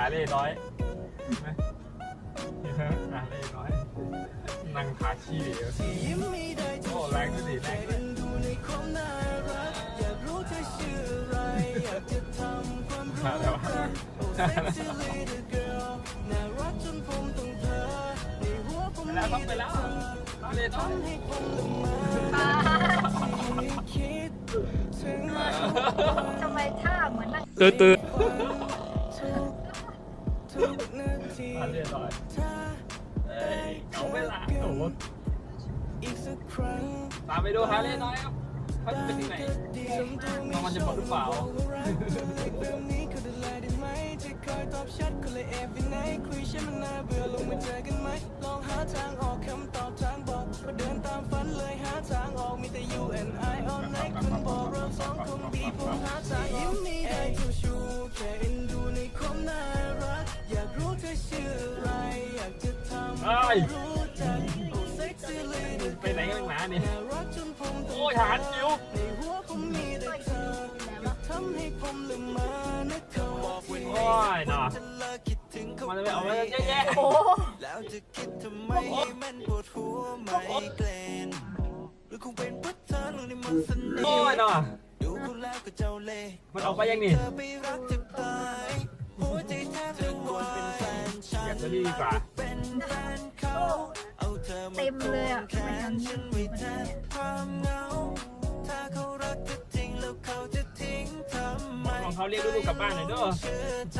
าเล่น้อยเห็นไหมหาเล่น้อยนั่งขาขี้เหลวโอ้แรงด้วยดิแรงด้วยมาแล้วแล้วต้องไปแล้วหาเล่น้อยทำไมท่าเหมือนนักตื่น นหาเล่น้อยเอ้ยเขาไม่ละโอ้โหตามไปดูหาเล่น้อยครับเขาจะเป็นที่ไหนน้องมันจะบอกหรือเปล่าเอ้ยไปไหนกันหนาเนี่ยโอ้ยหานจิ๋วโอ้ยหน่อมันจะไปเอาไปเยอะแยะโอ้แล้วจะคิดทำไมมันปวดหัวไมเกรนหรือคงเป็นเพราะเธอลงในมันเสน่โอ้ยห์หน่อดูคุณแล้วก็เจ้าเล่ห์มันออกไปยังนี่เธอไปรักจะตายหัวใจแทบจะวายเป็นแฟนฉัอยากนจะดีกว่าเป็นแฟนเขาเอา ฉันไว้แทบความเหงา ถ้าเขารักเธอจริงแล้วเขาจะทิ้งทำไมของเขาเรียกลูกๆกลับบ้านหน่อยเด้อ เชื่อใจ